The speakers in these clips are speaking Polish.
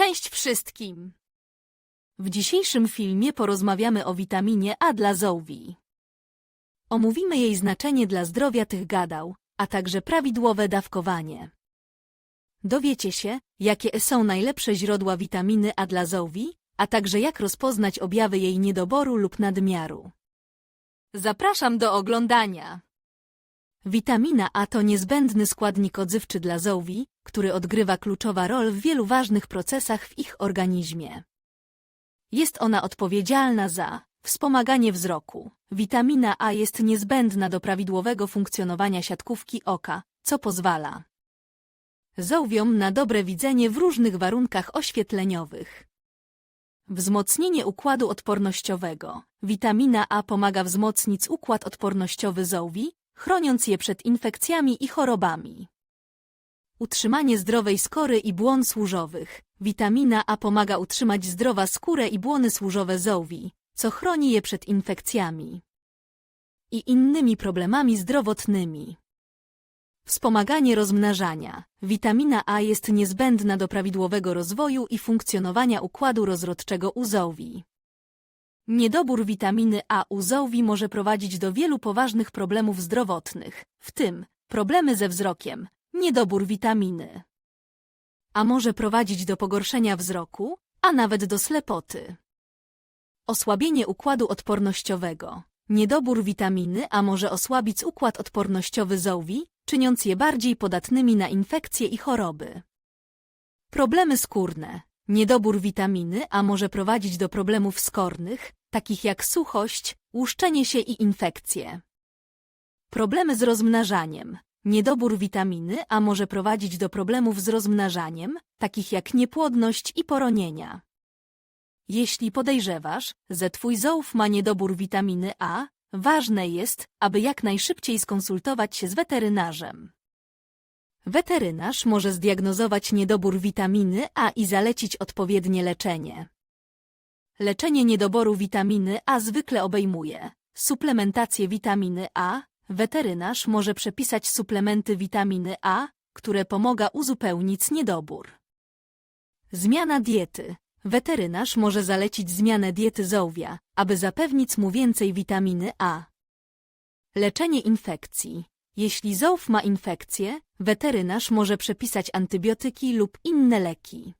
Cześć wszystkim! W dzisiejszym filmie porozmawiamy o witaminie A dla żółwi. Omówimy jej znaczenie dla zdrowia tych gadał, a także prawidłowe dawkowanie. Dowiecie się, jakie są najlepsze źródła witaminy A dla żółwi, a także jak rozpoznać objawy jej niedoboru lub nadmiaru. Zapraszam do oglądania! Witamina A to niezbędny składnik odzywczy dla żółwi, który odgrywa kluczowa rolę w wielu ważnych procesach w ich organizmie. Jest ona odpowiedzialna za wspomaganie wzroku. Witamina A jest niezbędna do prawidłowego funkcjonowania siatkówki oka, co pozwala żółwiom na dobre widzenie w różnych warunkach oświetleniowych. Wzmocnienie układu odpornościowego. Witamina A pomaga wzmocnić układ odpornościowy żółwi, chroniąc je przed infekcjami i chorobami. Utrzymanie zdrowej skóry i błon służowych. Witamina A pomaga utrzymać zdrowa skórę i błony służowe żółwi, co chroni je przed infekcjami i innymi problemami zdrowotnymi. Wspomaganie rozmnażania. Witamina A jest niezbędna do prawidłowego rozwoju i funkcjonowania układu rozrodczego u żółwi. Niedobór witaminy A u żółwi może prowadzić do wielu poważnych problemów zdrowotnych, w tym problemy ze wzrokiem, niedobór witaminy. A może prowadzić do pogorszenia wzroku, a nawet do slepoty. Osłabienie układu odpornościowego. Niedobór witaminy A może osłabić układ odpornościowy żółwi, czyniąc je bardziej podatnymi na infekcje i choroby. Problemy skórne. Niedobór witaminy A może prowadzić do problemów skórnych, takich jak suchość, łuszczenie się i infekcje. Problemy z rozmnażaniem. Niedobór witaminy A może prowadzić do problemów z rozmnażaniem, takich jak niepłodność i poronienia. Jeśli podejrzewasz, że twój żołw ma niedobór witaminy A, ważne jest, aby jak najszybciej skonsultować się z weterynarzem. Weterynarz może zdiagnozować niedobór witaminy A i zalecić odpowiednie leczenie. Leczenie niedoboru witaminy A zwykle obejmuje suplementację witaminy A. Weterynarz może przepisać suplementy witaminy A, które pomaga uzupełnić niedobór. Zmiana diety. Weterynarz może zalecić zmianę diety żółwia, aby zapewnić mu więcej witaminy A. Leczenie infekcji. Jeśli żółw ma infekcję, weterynarz może przepisać antybiotyki lub inne leki.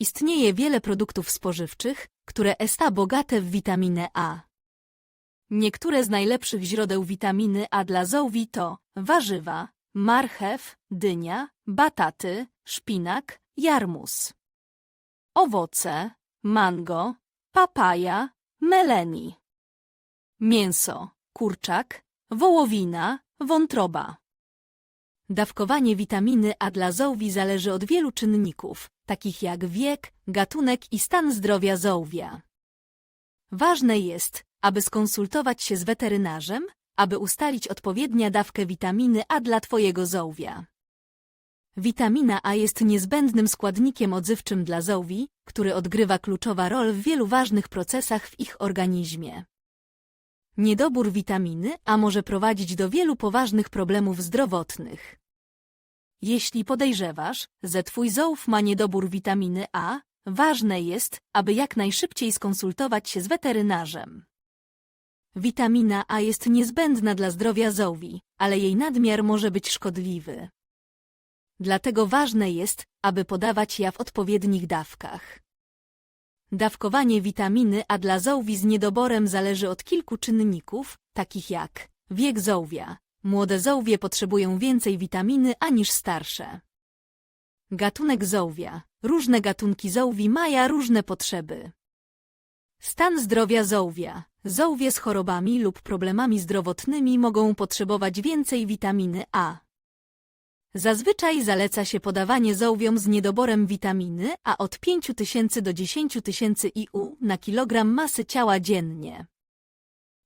Istnieje wiele produktów spożywczych, które są bogate w witaminę A. Niektóre z najlepszych źródeł witaminy A dla żółwi to warzywa, marchew, dynia, bataty, szpinak, jarmus. Owoce, mango, papaja, meleni. Mięso, kurczak, wołowina, wątroba. Dawkowanie witaminy A dla żółwi zależy od wielu czynników, takich jak wiek, gatunek i stan zdrowia żółwia. Ważne jest, aby skonsultować się z weterynarzem, aby ustalić odpowiednia dawkę witaminy A dla Twojego żółwia. Witamina A jest niezbędnym składnikiem odzywczym dla żółwi, który odgrywa kluczowa rolę w wielu ważnych procesach w ich organizmie. Niedobór witaminy A może prowadzić do wielu poważnych problemów zdrowotnych. Jeśli podejrzewasz, że twój żołw ma niedobór witaminy A, ważne jest, aby jak najszybciej skonsultować się z weterynarzem. Witamina A jest niezbędna dla zdrowia żołwi, ale jej nadmiar może być szkodliwy. Dlatego ważne jest, aby podawać ja w odpowiednich dawkach. Dawkowanie witaminy A dla żołwi z niedoborem zależy od kilku czynników, takich jak wiek żołwia. Młode żołwie potrzebują więcej witaminy A niż starsze. Gatunek żołwia. Różne gatunki żołwi mają różne potrzeby. Stan zdrowia żołwia. Żołwie z chorobami lub problemami zdrowotnymi mogą potrzebować więcej witaminy A. Zazwyczaj zaleca się podawanie żołwiom z niedoborem witaminy A od 5000 do 10 tysięcy IU na kilogram masy ciała dziennie.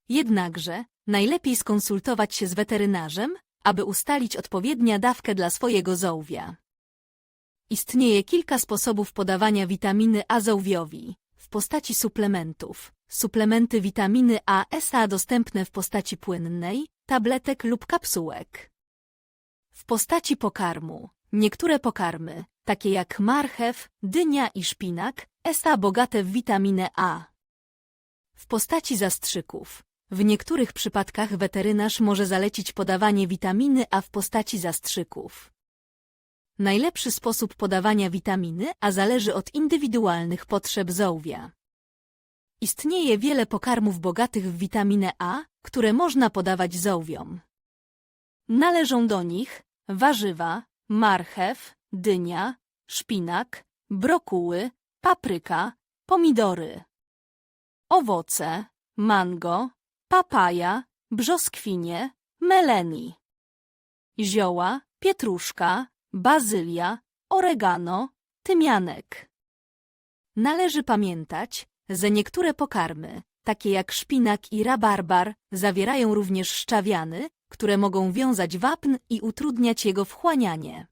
Jednakże, najlepiej skonsultować się z weterynarzem, aby ustalić odpowiednia dawkę dla swojego żołwia. Istnieje kilka sposobów podawania witaminy A żołwiowi w postaci suplementów. Suplementy witaminy A SA dostępne w postaci płynnej, tabletek lub kapsułek. W postaci pokarmu. Niektóre pokarmy, takie jak marchew, dynia i szpinak, są bogate w witaminę A. W postaci zastrzyków. W niektórych przypadkach weterynarz może zalecić podawanie witaminy A w postaci zastrzyków. Najlepszy sposób podawania witaminy A zależy od indywidualnych potrzeb zołwia. Istnieje wiele pokarmów bogatych w witaminę A, które można podawać zołwiom. Należą do nich warzywa, marchew, dynia, szpinak, brokuły, papryka, pomidory. Owoce, mango, papaja, brzoskwinie, meleni. Zioła, pietruszka, bazylia, oregano, tymianek. Należy pamiętać, że niektóre pokarmy, takie jak szpinak i rabarbar, zawierają również szczawiany, które mogą wiązać wapń i utrudniać jego wchłanianie.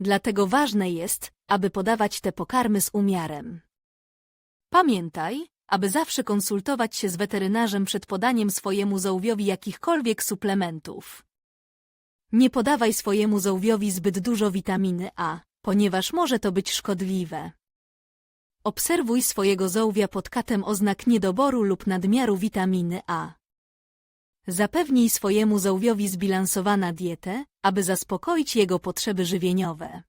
Dlatego ważne jest, aby podawać te pokarmy z umiarem. Pamiętaj, aby zawsze konsultować się z weterynarzem przed podaniem swojemu zołwiowi jakichkolwiek suplementów. Nie podawaj swojemu zołwiowi zbyt dużo witaminy A, ponieważ może to być szkodliwe. Obserwuj swojego zołwia pod katem oznak niedoboru lub nadmiaru witaminy A. Zapewnij swojemu zołwiowi zbilansowana dietę, aby zaspokoić jego potrzeby żywieniowe.